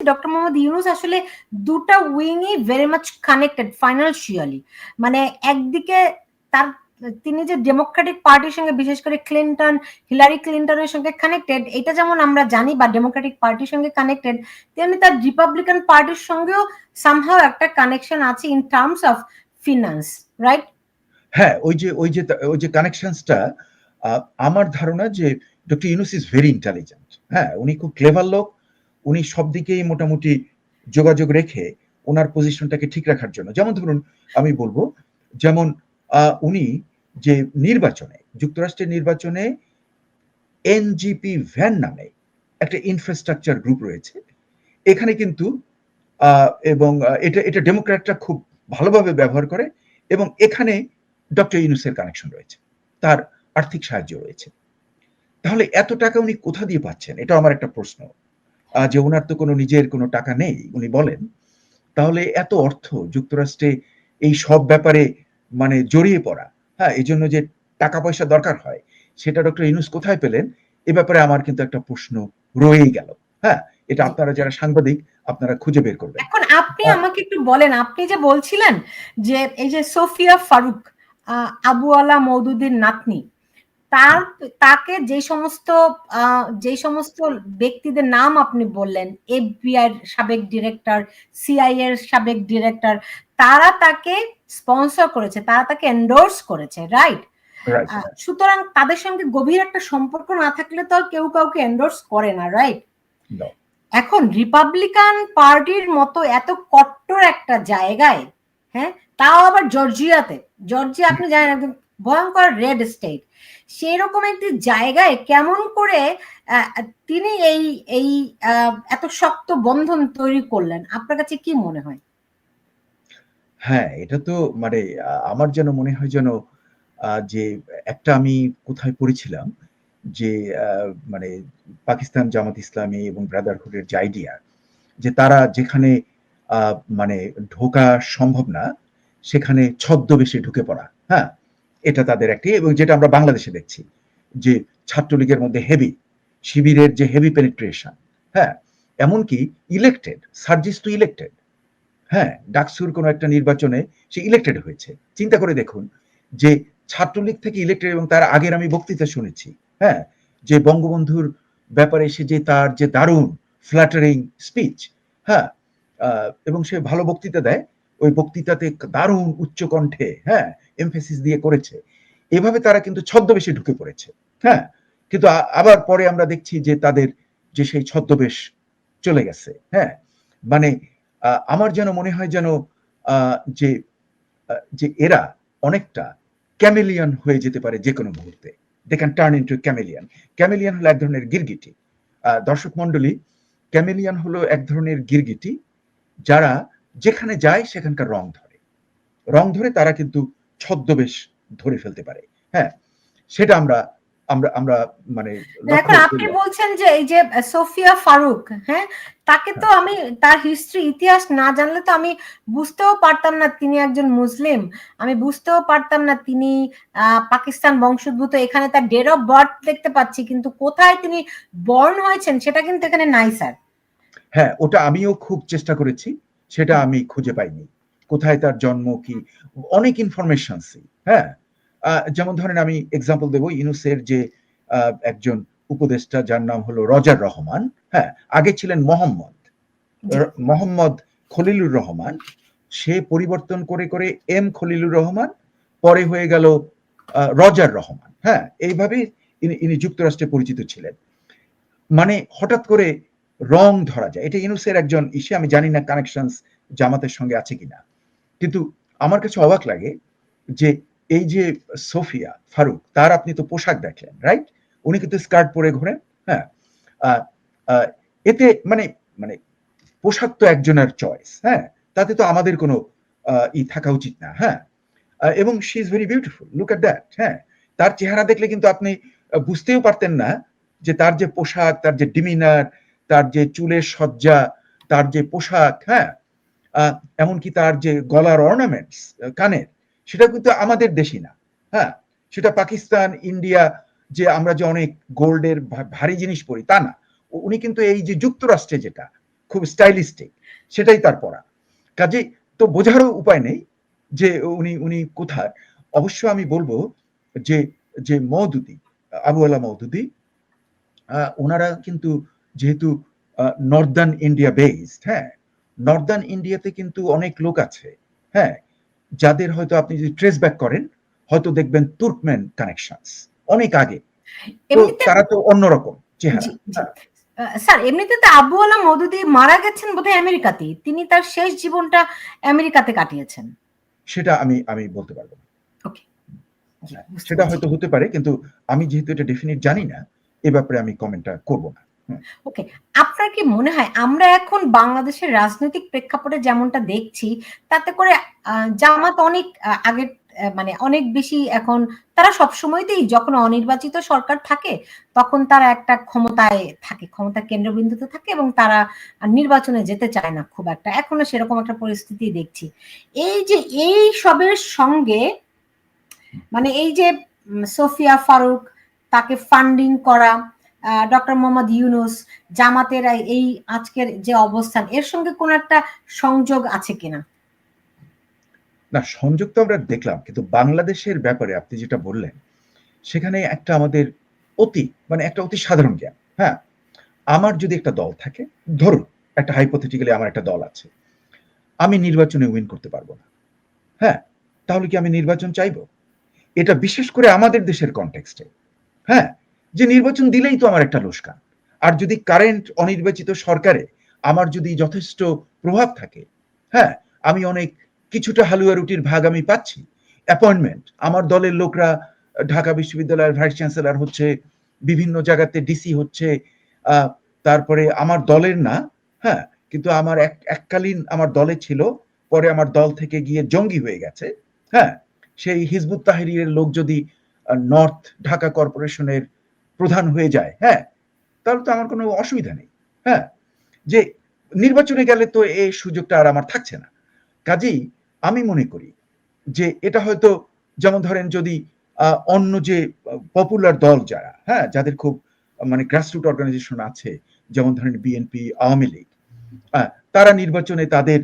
Doctor Mohammad Yunus আসলে দুটা উইংই ভেরি মাচ কানেক্টেড ফাইন্যান্সিয়ালি মানে একদিকে তার, তিনি যে ডেমোক্রেটিক পার্টির সঙ্গে, বিশেষ করে ক্লিন্টন হিলারি ক্লিন্টনের সঙ্গে কানেক্টেড এটা যেমন আমরা জানি বা ডেমোক্রেটিক পার্টির সঙ্গে কানেক্টেড তেমনি তার রিপাবলিকান পার্টির সঙ্গেও সামহাও একটা কানেকশন আছে in terms of finance right হ্যাঁ ওই যে ওই যে ওই যে কানেকশনসটা আমার ধারণা যে doctor Yunus is very intelligent হ্যাঁ উনি খুব ক্লেভার লোক উনি সব দিকেই মোটামুটি যোগাযোগ রেখে ওনার পজিশনটাকে ঠিক রাখার জন্য। যেমন ধরুন, আমি বলব, যেমন উনি যে নির্বাচনে, যুক্তরাষ্ট্রের নির্বাচনে এনজিপি ভ্যান নামে একটা ইনফ্রাস্ট্রাকচার গ্রুপ রয়েছে। এখানে কিন্তু এবং এটা এটা ডেমোক্র্যাটরা খুব ভালোভাবে ব্যবহার করে এবং এখানে ডক্টর ইউনুসের কানেকশন রয়েছে। তার আর্থিক সাহায্য রয়েছে। তাহলে এত টাকা উনি কোথা দিয়ে পাচ্ছেন? এটা আমার একটা প্রশ্ন। যে ওনার তো কোনো নিজের কোনো টাকা নেই উনি বলেন। তাহলে এত অর্থ যুক্তরাষ্ট্রে এই সব ব্যাপারে মানে জড়িয়ে পড়া হ্যাঁ এই জন্য যে টাকা পয়সা দরকার হয় সেটা ডক্টর ইউনুস কোথায় পেলেন? এ ব্যাপারে আমার কিন্তু একটা প্রশ্ন রয়েই গেল হ্যাঁ এটা আপনারা যারা সাংবাদিক আপনারা খুঁজে বের করবেন। এখন আপনি আমাকে একটু বলেন আপনি যে বলছিলেন যে এই যে সোফিয়া ফারুক আবু আলা মৌদুদ্দিন নাতনি তার তাকে যে সমস্ত যে সমস্ত ব্যক্তিদের নাম আপনি বললেন এফবিআই সাবেক ডিরেক্টর সিআই এর সাবেক ডিরেক্টর তারা তাকে স্পন্সর করেছে তারা তাকে এন্ডোর্স করেছে রাইট সুতরাং তাদের সঙ্গে গভীর একটা সম্পর্ক না থাকলে তো কেউ কাউকে এন্ডোর্স করে না রাইট এখন রিপাবলিকান পার্টির মতো এত কট্টর একটা জায়গায় হ্যাঁ? তাও আবার জর্জিয়াতে জর্জিয়া আপনি জানেন একদম ভয়ঙ্কর রেড স্টেট। সেরকম একটি জায়গায় কেমন করে তিনি এই এই এত শক্ত বন্ধন তৈরি করলেন, আপনার কাছে কি মনে হয়? হ্যাঁ এটা তো মানে আমার যেন মনে হয় যেন যে একটা আমি কোথায় পড়েছিলাম যে মানে পাকিস্তান জামাত ইসলামী এবং ব্রাদারহুডের যে আইডিয়া যে তারা যেখানে মানে ঢোকা সম্ভব না, সেখানে ছদ্মবেশে ঢুকে পড়া হ্যাঁ? এটা তাদের একটি, এবং যেটা আমরা বাংলাদেশে দেখছি, যে ছাত্রলীগের মধ্যে হেভি শিবিরের যে হেভি পেনিট্রেশন হ্যাঁ এমনকি ইলেক্টেড সার্জিস টু ইলেক্টেড হ্যাঁ ডাকসুর কোনো একটা নির্বাচনে সে ইলেক্টেড হয়েছে। চিন্তা করে দেখুন যে ছাত্রলীগ থেকে ইলেক্টেড এবং তার আগের আমি বক্তৃতা শুনেছি হ্যাঁ যে বঙ্গবন্ধুর ব্যাপারে সে যে তার যে দারুণ ফ্ল্যাটারিং স্পিচ হ্যাঁ এবং সে ভালো বক্তৃতা দেয়, ওই বক্তৃতাতে দারুণ উচ্চ কণ্ঠে হ্যাঁ এমফেসিস দিয়ে করেছে। এভাবে তারা কিন্তু ছদ্মবেশে ঢুকে পড়েছে। হ্যাঁ? কিন্তু আবার পরে আমরা দেখছি যে তাদের যে সেই ছদ্মবেশ চলে গেছে। হ্যাঁ? মানে আমার যেন মনে হয় যেন যে যে এরা অনেকটা ক্যামেলিয়ান হয়ে যেতে পারে যে কোনো মুহূর্তে। They can turn into chameleon chameleon হলো এক ধরনের গিরগিটি। দর্শক মন্ডলী ক্যামেলিয়ান হলো এক ধরনের গিরগিটি যারা যেখানে যায় সেখানকার রং ধরে। রং ধরে তারা কিন্তু ছদ্মবেশ ধরে ফেলতে পারে। হ্যাঁ সেটা আমরা আমরা আমরা মানে এখন আপনি বলছেন যে এই যে সোফিয়া ফারুক হ্যাঁ তাকে তো আমি তার হিস্ট্রি ইতিহাস না জানলে তো আমি বুঝতেও পারতাম না তিনি একজন মুসলিম। আমি বুঝতেও পারতাম না তিনি পাকিস্তান বংশোদ্ভূত। এখানে তার ডেট অফ বার্থ দেখতে পাচ্ছি কিন্তু কোথায় তিনি বর্ন হয়েছেন সেটা কিন্তু এখানে নাই স্যার। হ্যাঁ ওটা আমিও খুব চেষ্টা করেছি সেটা আমি খুঁজে পাইনি। কোথায় তার জন্ম কি? অনেক ইনফরমেশন হ্যাঁ? যেমন ধরেন আমি এক্সাম্পল দেবো ইউনুসের যে একজন উপদেষ্টা যার নাম হলো রজার রহমান হ্যাঁ? আগে ছিলেন মোহাম্মদ। মোহাম্মদ খলিলুর রহমান সে পরিবর্তন করে করে এম খলিলুর রহমান পরে হয়ে গেল রজার রহমান হ্যাঁ? এইভাবে ইনি যুক্তরাষ্ট্রে পরিচিত ছিলেন। মানে হঠাৎ করে রং ধরা যায়। এটা ইউনুসের একজন ইসে আমি জানি না কানেকশন জামাতের সঙ্গে আছে কিনা। কিন্তু আমার কাছে অবাক লাগে যে এই যে সোফিয়া ফারুক, তার আপনি তো পোশাক দেখলেন রাইট উনি কিন্তু স্কার্ট পরে ঘোরেন হ্যাঁ? এতে মানে মানে পোশাক তো একজনের চয়েস হ্যাঁ? তাতে তো আমাদের কোনো ই থাকা উচিত না হ্যাঁ? এবং she is very beautiful look at that হ্যাঁ? তার চেহারা দেখলে কিন্তু আপনি বুঝতেও পারতেন না যে তার যে পোশাক, তার যে ডিমিনার তার যে চুলের সজ্জা তার যে পোশাক হ্যাঁ? এমনকি তার যে গলার অর্নামেন্টস কানের, সেটা কিন্তু আমাদের দেশি না। হ্যাঁ সেটা পাকিস্তান, ইন্ডিয়া, যে আমরা যে অনেক গোল্ডের ভারী জিনিস পরি, তা না। উনি কিন্তু এই যে যুক্তরাষ্ট্রে যেটা, খুব স্টাইলিস্টিক সেটাই তার পড়া কাজে তো বোঝারও উপায় নেই যে উনি উনি কোথায়। অবশ্য আমি বলব যে যে মৌদুদি আবু আলা মৌদুদি ওনারা কিন্তু যেহেতু নর্দার্ন ইন্ডিয়া বেসড হ্যাঁ নর্দার্ন ইন্ডিয়াতে কিন্তু অনেক লোক আছে হ্যাঁ? যাদের হয়তো আপনি যদি ট্রেস ব্যাক করেন হয়তো দেখবেন তুর্কমেন কানেকশনস অনেক আগে। তারা তো অন্যরকম চেহারা। স্যার এমনিতে তো আবু আলা মওদুদি মারা গেছেন বোধহয় আমেরিকাতে তিনি তার শেষ জীবনটা আমেরিকাতে কাটিয়েছেন। সেটা আমি আমি বলতে পারব না। বুঝতে সেটা হয়তো হতে পারে কিন্তু আমি যেহেতু এটা ডেফিনিট জানি না এ ব্যাপারে আমি কমেন্টটা করব না। ওকে আপনার কি মনে হয় আমরা এখন বাংলাদেশের রাজনৈতিক প্রেক্ষাপটে যেমনটা দেখছি, তাতে করে জামাত অনেক আগের মানে অনেক বেশি এখন, তারা সবসময়তেই যখন অনির্বাচিত সরকার থাকে, তখন তারা একটা ক্ষমতায় থাকে ক্ষমতা কেন্দ্রবিন্দুতে থাকে এবং তারা নির্বাচনে যেতে চায় না খুব একটা। এখনও সেরকম একটা পরিস্থিতি দেখছি। এই যে, এই সবের সঙ্গে মানে এই যে সোফিয়া ফারুক তাকে ফান্ডিং করা ডক্টর মোহাম্মদ ইউনুস, জামাতের এই আজকের যে অবস্থান, এর সঙ্গে কোন একটা সংযোগ আছে কিনা? না, সংযোগ তো আমরা দেখলাম, কিন্তু বাংলাদেশের ব্যাপারে আপনি যেটা বললেন, সেখানে একটা আমাদের অতি মানে একটা অতি সাধারণ জ্ঞান। হ্যাঁ আমার যদি একটা দল থাকে, ধরুন, একটা হাইপোথেটিক্যালি আমার একটা দল আছে, আমি নির্বাচনে উইন করতে পারব না। হ্যাঁ তাহলে কি আমি নির্বাচন চাইব? এটা বিশেষ করে আমাদের দেশের কনটেক্সটে হ্যাঁ যে নির্বাচন দিলেই তো আমার একটা লোসকান। আর যদি কারেন্ট অনির্বাচিত সরকারে আমার যদি যথেষ্ট প্রভাব থাকে হ্যাঁ আমি অনেক কিছুটা হালুয়া রুটির ভাগ আমি পাচ্ছি। অ্যাপয়েন্টমেন্ট আমার দলের লোকরা, ঢাকা বিশ্ববিদ্যালয়ের ভাইস চ্যান্সেলর হচ্ছে, বিভিন্ন জায়গাতে ডিসি হচ্ছে তারপরে আমার দলের না হ্যাঁ কিন্তু আমার এক, এককালীন আমার দলে ছিল, পরে আমার দল থেকে গিয়ে জঙ্গি হয়ে গেছে হ্যাঁ সেই হিজবুত তাহরিরের লোক যদি নর্থ ঢাকা কর্পোরেশনের প্রধান হয়ে যায় হ্যাঁ? তাহলে তো আমার কোনো অসুবিধা নেই হ্যাঁ? যে নির্বাচনে গেলে তো এই সুযোগটা আর আমার থাকছে না। কাজেই আমি মনে করি যে এটা হয়তো যেমন ধরেন যদি অন্য যে পপুলার দল যারা হ্যাঁ? যাদের খুব মানে গ্রাসরুট অর্গানাইজেশন আছে, যেমন ধরেন বিএনপি আওয়ামী লীগ তারা নির্বাচনে তাদের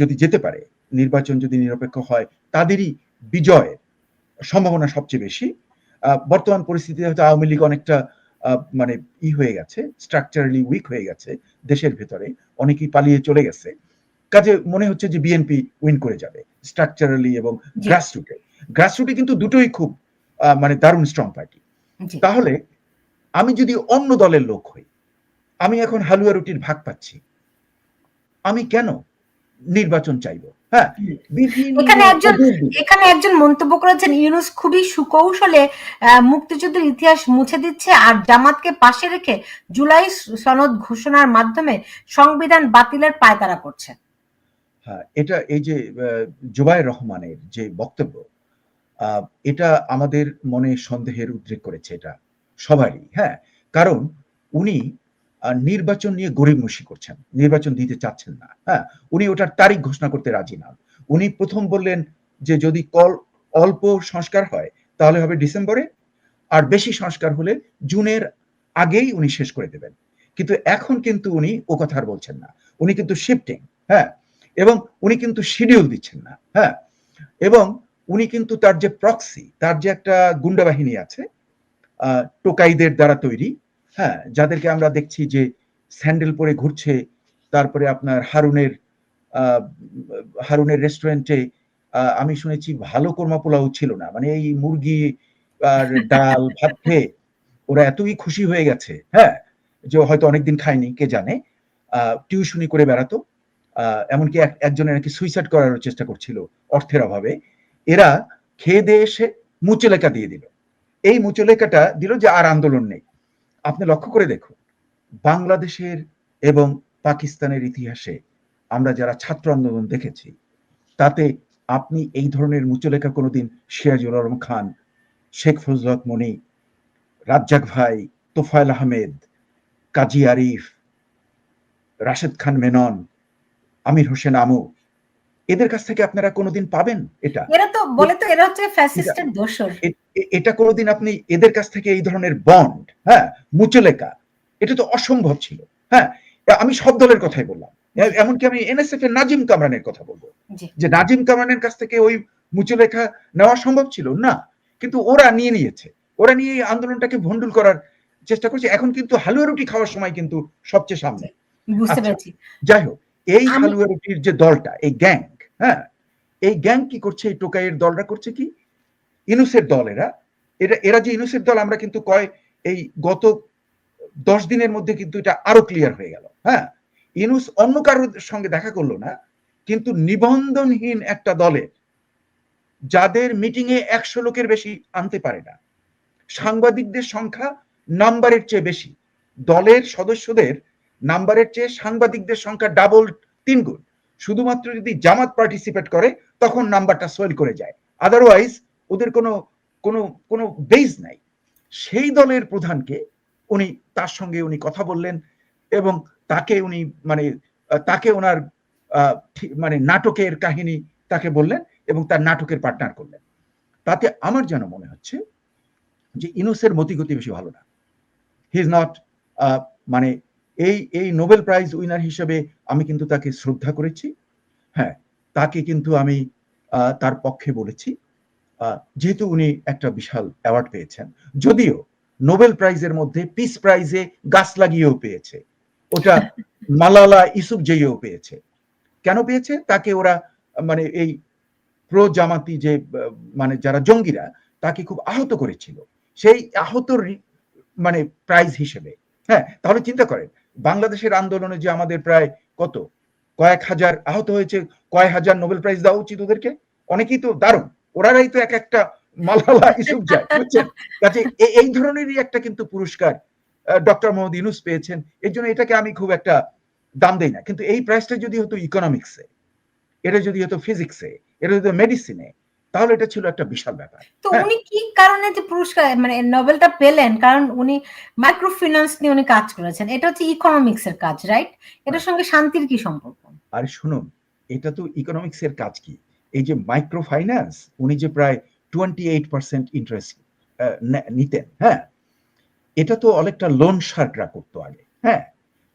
যদি যেতে পারে, নির্বাচন যদি নিরপেক্ষ হয়, তাদেরই বিজয়ের সম্ভাবনা সবচেয়ে বেশি। বর্তমান পরিস্থিতিতে হয়তো আওয়ামী লীগ অনেকটা মানে ই হয়ে গেছে স্ট্রাকচারালি উইক হয়ে গেছে দেশের ভেতরে অনেকেই পালিয়ে চলে গেছে। কাজে মনে হচ্ছে যে বিএনপি উইন করে যাবে স্ট্রাকচারালি এবং। গ্রাসরুটে গ্রাসরুটে কিন্তু দুটোই খুব মানে দারুণ স্ট্রং পার্টি তাহলে আমি যদি অন্য দলের লোক হই আমি এখন হালুয়া রুটির ভাগ পাচ্ছি আমি কেন নির্বাচন চাইব। হ্যাঁ এখানে একজন- এখানে একজন মন্তব্য করেছেন ইউনুস খুবই সুকৌশলে মুক্তিযুদ্ধের ইতিহাস মুছে দিচ্ছে আর জামাতকে পাশে রেখে জুলাই সনদ ঘোষণার মাধ্যমে সংবিধান বাতিলের পায়তারা করছে। হ্যাঁ এটা এই যে জুবায়ের রহমানের যে বক্তব্য আহ, এটা আমাদের মনে সন্দেহের উদ্রেক করেছে এটা সবারই। হ্যাঁ কারণ উনি নির্বাচন নিয়ে গরিবমুষি করছেন, নির্বাচন দিতে চাচ্ছেন না হ্যাঁ? উনি ওটার তারিখ ঘোষণা করতে রাজি না। উনি প্রথম বললেন যে যদি কল অল্প সংস্কার হয়, তাহলে হবে ডিসেম্বরে, আর বেশি সংস্কার হলে জুনের আগেই উনি শেষ করে দেবেন। কিন্তু এখন কিন্তু উনি ও কথা আর বলছেন না। উনি কিন্তু শিফটিং হ্যাঁ? এবং উনি কিন্তু শিডিউল দিচ্ছেন না হ্যাঁ? এবং উনি কিন্তু তার যে প্রক্সি, তার যে একটা গুন্ডা বাহিনী আছে টোকাইদের দ্বারা তৈরি হ্যাঁ যাদেরকে আমরা দেখছি যে স্যান্ডেল পরে ঘুরছে তারপরে আপনার হারুনের আহ, হারুনের রেস্টুরেন্টে আমি শুনেছি ভালো কোরমা পোলাও ছিল না। মানে এই মুরগি আর ডাল ভাত খেয়ে ওরা এতই খুশি হয়ে গেছে হ্যাঁ যে হয়তো অনেকদিন খায়নি কে জানে। টিউশনি করে বেড়াতো। আহ, এমনকি এক- একজনের নাকি সুইসাইড করার চেষ্টা করছিল অর্থের অভাবে। এরা খেয়ে দিয়ে এসে মুচলেকা দিয়ে দিল। এই মুচলেকাটা দিল যে আর আন্দোলন নেই। আপনি লক্ষ্য করে দেখুন, বাংলাদেশের এবং পাকিস্তানের ইতিহাসে আমরা যারা ছাত্র আন্দোলন দেখেছি, তাতে আপনি এই ধরনের মুচলেকা কোনোদিন সিরাজুল আলম খান, শেখ ফজলত মনি, রাজ্জাক ভাই, তোফায়েল আহমেদ, কাজী আরিফ, রাশেদ খান মেনন, আমির হোসেন আমু এদের কাছ থেকে আপনারা কোনোদিন পাবেন এটা? এরা তো বলে তো এরা হচ্ছে ফ্যাসিস্টের এ- এটা কোনোদিন আপনি এদের কাছ থেকে এই ধরনের বন্ড হ্যাঁ মুচলেকা এটা তো অসম্ভব ছিল হ্যাঁ আমি সব দলের কথাই বললাম। এমনকি আমি এনএসএফ এর নাজিম কামরানের কথা বলব যে নাজিম কামানের কাছ থেকে ওই মুচলেখা নেওয়া সম্ভব ছিল না কিন্তু ওরা নিয়ে নিয়েছে ওরা নিয়ে এই আন্দোলনটাকে ভন্ডুল করার চেষ্টা করছে এখন কিন্তু হালুয়া রুটি খাওয়ার সময় কিন্তু সবচেয়ে সামনে। বুঝতে আচ্ছা। যাই হোক এই হালুয়া রুটির যে দলটা এই গ্যাং হ্যাঁ এই গ্যাং কি করছে? এই টোকাইয়ের দলরা করছে কি? ইনুসের দল এরা। এরা এরা যে ইনুসের দল, আমরা কিন্তু কয়, এই গত দশ দিনের মধ্যে কিন্তু এটা আরও ক্লিয়ার হয়ে গেল। হ্যাঁ ইনুস অন্য কারোর সঙ্গে দেখা করল না, কিন্তু নিবন্ধনহীন একটা দলের যাদের মিটিং এ একশো লোকের বেশি আনতে পারে না, সাংবাদিকদের সংখ্যা নাম্বারের চেয়ে বেশি, দলের সদস্যদের নাম্বারের চেয়ে সাংবাদিকদের সংখ্যা ডাবল তিন গুণ। শুধুমাত্র যদি জামাত পার্টিসিপেট করে, তখন নাম্বারটা সোয়েল করে যায়। আদারওয়াইজ ওদের কোনো কোনো কোনো বেজ নাই। সেই দলের প্রধানকে উনি, তার সঙ্গে উনি কথা বললেন এবং তাকে উনি মানে তাকে ওনার মানে নাটকের কাহিনী তাকে বললেন এবং তার নাটকের পার্টনার করলেন। তাতে আমার যেন মনে হচ্ছে যে ইনুসের মতিগতি বেশি ভালো না। হি ইজ নট মানে এই এই নোবেল প্রাইজ উইনার হিসেবে আমি কিন্তু তাকে শ্রদ্ধা করেছি। হ্যাঁ তাকে কিন্তু আমি তার পক্ষে বলেছি। যেহেতু উনি একটা বিশাল অ্যাওয়ার্ড পেয়েছেন। যদিও নোবেল প্রাইজের মধ্যে পিস প্রাইজে গাছ লাগিয়েও পেয়েছে। ওটা মালালা ইসুফ জয়ও পেয়েছে। কেন পেয়েছে? তাকে ওরা মানে এই প্রো জামাতি যে মানে যারা জঙ্গিরা তাকে খুব আহত করেছিল। সেই আহত মানে প্রাইজ হিসেবে। হ্যাঁ তাহলে চিন্তা করেন বাংলাদেশের আন্দোলনে যে আমাদের প্রায় কত? কয়েক হাজার আহত হয়েছে, কয়েক হাজার নোবেল প্রাইজ দেওয়া উচিত ওদেরকে? অনেকেই তো দারুণ। ওরাই তো এক একটা মালালা ইসুফ যায়, বুঝছেন? কাজে এই ধরনেরই একটা কিন্তু পুরস্কার ডক্টর মোহাম্মদ ইউনুস পেয়েছেন। এর জন্য এটাকে আমি খুব একটা দাম দেই না। কিন্তু এই প্রাইসটা যদি হতো ইকোনমিক্সে এটা যদি হতো ফিজিক্সে এটা যদি মেডিসিনে তাহলে এটা ছিল একটা বিশাল ব্যাপার। তো হ্যাঁ। উনি কি কারণে যে পুরস্কার মানে নোবেলটা পেলেন? কারণ উনি মাইক্রো ফিন্যান্স নিয়ে উনি কাজ করেছেন। এটা হচ্ছে ইকোনমিক্স এর কাজ রাইট এটার সঙ্গে শান্তির কি সম্পর্ক? আর শুনুন এটা তো ইকোনমিক্স এর কাজ কি? এই যে মাইক্রো ফাইন্যান্স উনি যে প্রায় টোয়েন্টি এইট পার্সেন্ট ইন্টারেস্ট নিতেন হ্যাঁ? এটা তো অনেকটা লোন শার্টরা করতো আগে হ্যাঁ?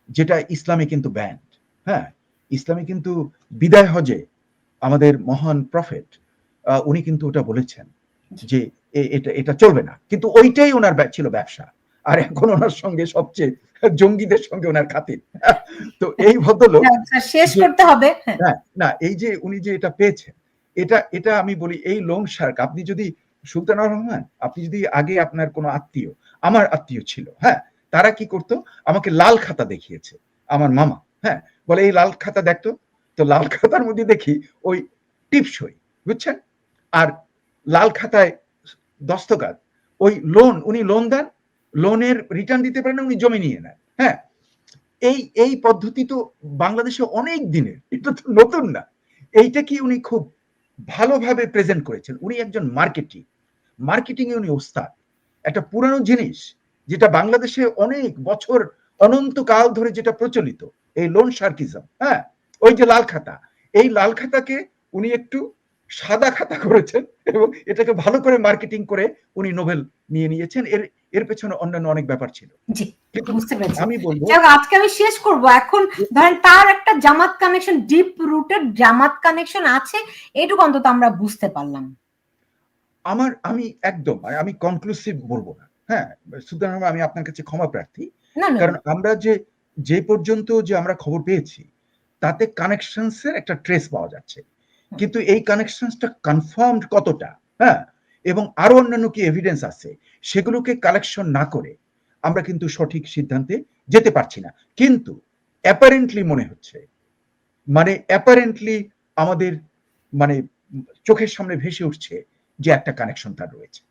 যেটা ইসলামে কিন্তু ব্যান্ড হ্যাঁ? ইসলামে কিন্তু বিদায় হজে আমাদের মহান প্রফেট উনি কিন্তু ওটা বলেছেন যে এটা এটা চলবে না। কিন্তু ওইটাই ওনার ছিল ব্যবসা। আর এখন ওনার সঙ্গে সবচেয়ে জঙ্গিদের সঙ্গে ওনার খাতির। তো এই ভদ্রলোক আচ্ছা, শেষ করতে হবে? হ্যাঁ। না এই যে উনি যে এটা পেয়েছেন এটা এটা আমি বলি এই লোন শার্ক আপনি যদি সুলতানুর রহমান আপনি যদি আগে আপনার কোনো আত্মীয় আমার আত্মীয় ছিল হ্যাঁ তারা কি করতো? আমাকে লাল খাতা দেখিয়েছে আমার মামা হ্যাঁ বলে এই লাল খাতা দেখতো তো লাল খাতার মধ্যে দেখি ওই টিপসই বুঝছেন? আর লাল খাতায় দস্তকাত ওই লোন উনি লোন দেন লোনের রিটার্ন দিতে পারেন, উনি জমি নিয়ে নেন। হ্যাঁ? এই এই পদ্ধতি তো বাংলাদেশে অনেক দিনের, এটা তো নতুন না। এইটা কি উনি খুব ভালোভাবে প্রেজেন্ট করেছেন? উনি একজন মার্কেটিং মার্কেটিং এ উনি ওস্তাদ। একটা পুরানো জিনিস, যেটা বাংলাদেশে অনেক বছর অনন্তকাল ধরে যেটা প্রচলিত, এই লোন সার্কিজম হ্যাঁ? ওই যে লাল খাতা, এই লাল খাতাকে উনি একটু সাদা খাতা করেছেন এবং এটাকে ভালো করে মার্কেটিং করে উনি নোবেল নিয়ে নিয়েছেন। এর এর পেছনে অন্যান্য অনেক ব্যাপার ছিল। আমি বলব আজকে আমি শেষ করব। এখন ধরেন তার একটা Jamaat connection deep rooted Jamaat connection আছে এটুকু অন্তত আমরা বুঝতে পারলাম। আমার আমি একদম মানে আমি কনক্লুসিভ বলব না। হ্যাঁ সুতরাং আমি আপনার কাছে ক্ষমা প্রার্থী। কারণ আমরা যে যে পর্যন্ত যে আমরা খবর পেয়েছি তাতে কানেকশনস এর একটা ট্রেস পাওয়া যাচ্ছে। কিন্তু এই কানেকশনটা কনফার্মড কতটা? হ্যাঁ? এবং আরও অন্যান্য কি এভিডেন্স আছে? সেগুলোকে কালেকশন না করে আমরা কিন্তু সঠিক সিদ্ধান্তে যেতে পারছি না। কিন্তু অ্যাপারেন্টলি মনে হচ্ছে মানে অ্যাপারেন্টলি আমাদের মানে চোখের সামনে ভেসে উঠছে যে একটা কানেকশন তার রয়েছে।